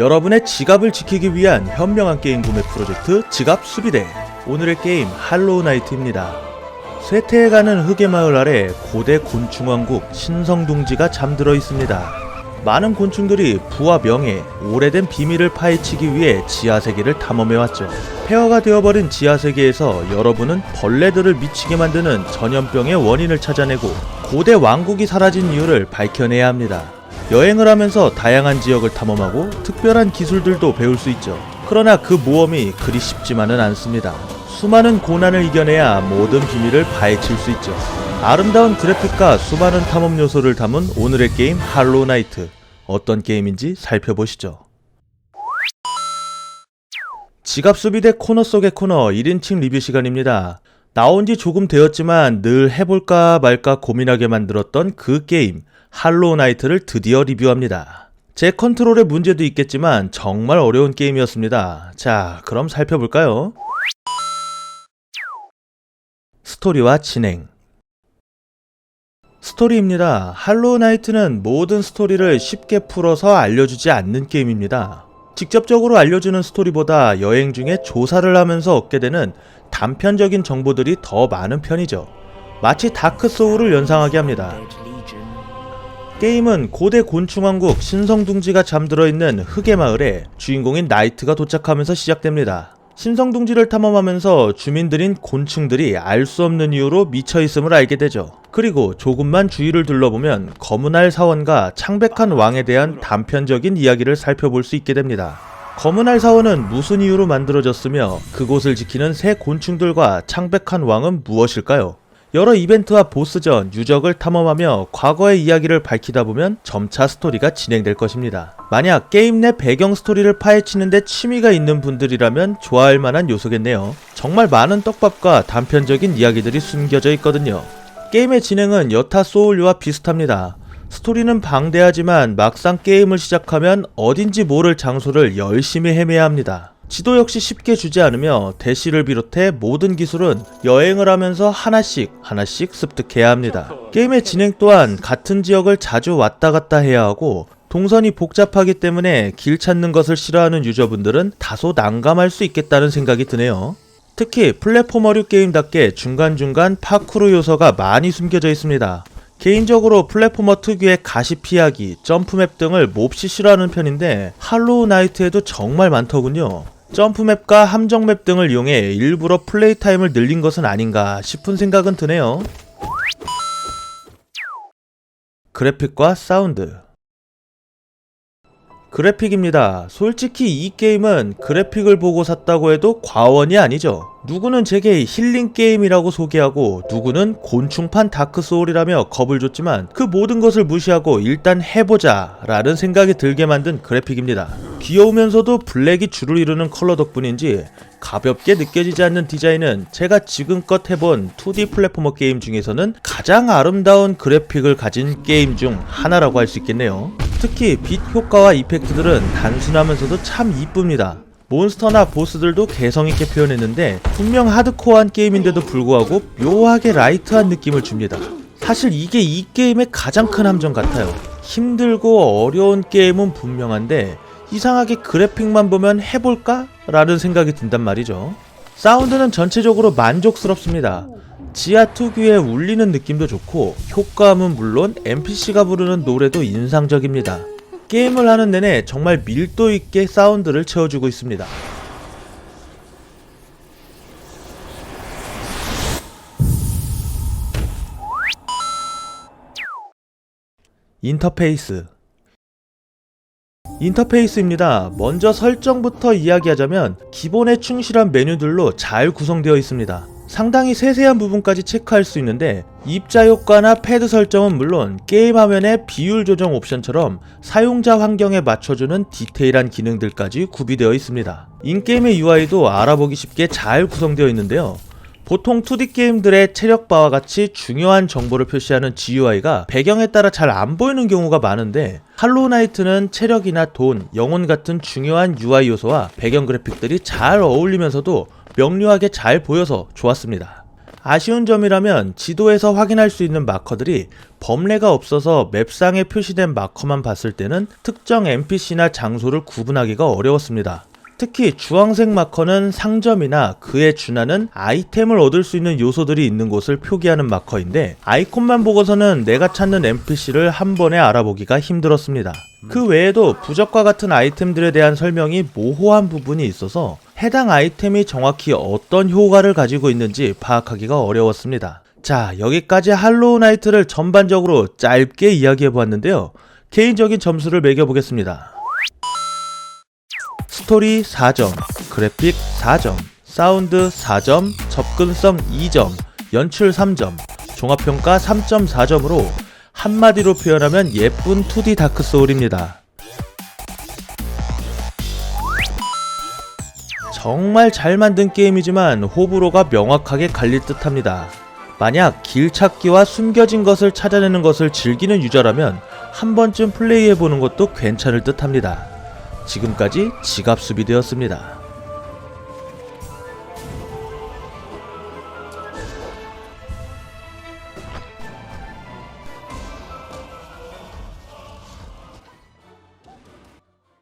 여러분의 지갑을 지키기 위한 현명한 게임 구매 프로젝트 지갑 수비대. 오늘의 게임 할로우 나이트입니다. 쇠퇴해가는 흑의 마을 아래 고대 곤충왕국 신성둥지가 잠들어 있습니다. 많은 곤충들이 부와 명예, 오래된 비밀을 파헤치기 위해 지하세계를 탐험해왔죠. 폐허가 되어버린 지하세계에서 여러분은 벌레들을 미치게 만드는 전염병의 원인을 찾아내고 고대 왕국이 사라진 이유를 밝혀내야 합니다. 여행을 하면서 다양한 지역을 탐험하고 특별한 기술들도 배울 수 있죠. 그러나 그 모험이 그리 쉽지만은 않습니다. 수많은 고난을 이겨내야 모든 비밀을 파헤칠 수 있죠. 아름다운 그래픽과 수많은 탐험 요소를 담은 오늘의 게임 할로우 나이트. 어떤 게임인지 살펴보시죠. 지갑 수비대 코너 속의 코너 1인칭 리뷰 시간입니다. 나온 지 조금 되었지만 늘 해볼까 말까 고민하게 만들었던 그 게임 할로우 나이트를 드디어 리뷰합니다. 제 컨트롤의 문제도 있겠지만 정말 어려운 게임이었습니다. 자, 그럼 살펴볼까요? 스토리와 진행 스토리입니다. 할로우 나이트는 모든 스토리를 쉽게 풀어서 알려주지 않는 게임입니다. 직접적으로 알려주는 스토리보다 여행 중에 조사를 하면서 얻게 되는 단편적인 정보들이 더 많은 편이죠. 마치 다크 소울을 연상하게 합니다. 게임은 고대 곤충왕국 신성둥지가 잠들어 있는 흑의 마을에 주인공인 나이트가 도착하면서 시작됩니다. 신성둥지를 탐험하면서 주민들인 곤충들이 알 수 없는 이유로 미쳐 있음을 알게 되죠. 그리고 조금만 주위를 둘러보면 검은알 사원과 창백한 왕에 대한 단편적인 이야기를 살펴볼 수 있게 됩니다. 검은알 사원은 무슨 이유로 만들어졌으며 그곳을 지키는 새 곤충들과 창백한 왕은 무엇일까요? 여러 이벤트와 보스전, 유적을 탐험하며 과거의 이야기를 밝히다 보면 점차 스토리가 진행될 것입니다. 만약 게임 내 배경 스토리를 파헤치는데 취미가 있는 분들이라면 좋아할 만한 요소겠네요. 정말 많은 떡밥과 단편적인 이야기들이 숨겨져 있거든요. 게임의 진행은 여타 소울류와 비슷합니다. 스토리는 방대하지만 막상 게임을 시작하면 어딘지 모를 장소를 열심히 헤매야 합니다. 지도 역시 쉽게 주지 않으며 대시를 비롯해 모든 기술은 여행을 하면서 하나씩 하나씩 습득해야 합니다. 게임의 진행 또한 같은 지역을 자주 왔다 갔다 해야 하고 동선이 복잡하기 때문에 길 찾는 것을 싫어하는 유저분들은 다소 난감할 수 있겠다는 생각이 드네요. 특히 플랫포머류 게임답게 중간중간 파쿠르 요소가 많이 숨겨져 있습니다. 개인적으로 플랫포머 특유의 가시 피하기, 점프맵 등을 몹시 싫어하는 편인데 할로우 나이트에도 정말 많더군요. 점프맵과 함정맵 등을 이용해 일부러 플레이 타임을 늘린 것은 아닌가 싶은 생각은 드네요. 그래픽과 사운드 그래픽입니다. 솔직히 이 게임은 그래픽을 보고 샀다고 해도 과언이 아니죠. 누구는 제게 힐링 게임이라고 소개하고 누구는 곤충판 다크소울이라며 겁을 줬지만 그 모든 것을 무시하고 일단 해보자 라는 생각이 들게 만든 그래픽입니다. 귀여우면서도 블랙이 주를 이루는 컬러 덕분인지 가볍게 느껴지지 않는 디자인은 제가 지금껏 해본 2D 플랫포머 게임 중에서는 가장 아름다운 그래픽을 가진 게임 중 하나라고 할 수 있겠네요. 특히 빛 효과와 이펙트들은 단순하면서도 참 이쁩니다. 몬스터나 보스들도 개성있게 표현했는데 분명 하드코어한 게임인데도 불구하고 묘하게 라이트한 느낌을 줍니다. 사실 이게 이 게임의 가장 큰 함정 같아요. 힘들고 어려운 게임은 분명한데 이상하게 그래픽만 보면 해볼까? 라는 생각이 든단 말이죠. 사운드는 전체적으로 만족스럽습니다. 지하 특유의 울리는 느낌도 좋고 효과음은 물론 NPC가 부르는 노래도 인상적입니다. 게임을 하는 내내 정말 밀도 있게 사운드를 채워주고 있습니다. 인터페이스 인터페이스입니다. 먼저 설정부터 이야기하자면 기본에 충실한 메뉴들로 잘 구성되어 있습니다. 상당히 세세한 부분까지 체크할 수 있는데 입자 효과나 패드 설정은 물론 게임 화면의 비율 조정 옵션처럼 사용자 환경에 맞춰주는 디테일한 기능들까지 구비되어 있습니다. 인게임의 UI도 알아보기 쉽게 잘 구성되어 있는데요. 보통 2D 게임들의 체력바와 같이 중요한 정보를 표시하는 GUI가 배경에 따라 잘 안 보이는 경우가 많은데 할로우 나이트는 체력이나 돈, 영혼 같은 중요한 UI 요소와 배경 그래픽들이 잘 어울리면서도 명료하게 잘 보여서 좋았습니다. 아쉬운 점이라면 지도에서 확인할 수 있는 마커들이 범례가 없어서 맵상에 표시된 마커만 봤을 때는 특정 NPC나 장소를 구분하기가 어려웠습니다. 특히 주황색 마커는 상점이나 그에 준하는 아이템을 얻을 수 있는 요소들이 있는 곳을 표기하는 마커인데 아이콘만 보고서는 내가 찾는 NPC를 한 번에 알아보기가 힘들었습니다. 그 외에도 부적과 같은 아이템들에 대한 설명이 모호한 부분이 있어서 해당 아이템이 정확히 어떤 효과를 가지고 있는지 파악하기가 어려웠습니다. 자, 여기까지 할로우 나이트를 전반적으로 짧게 이야기해 보았는데요. 개인적인 점수를 매겨 보겠습니다. 스토리 4점, 그래픽 4점, 사운드 4점, 접근성 2점, 연출 3점, 종합평가 3.4점으로 한마디로 표현하면 예쁜 2D 다크소울입니다. 정말 잘 만든 게임이지만 호불호가 명확하게 갈릴 듯 합니다. 만약 길 찾기와 숨겨진 것을 찾아내는 것을 즐기는 유저라면 한 번쯤 플레이해보는 것도 괜찮을 듯 합니다. 지금까지 지갑수비되었습니다.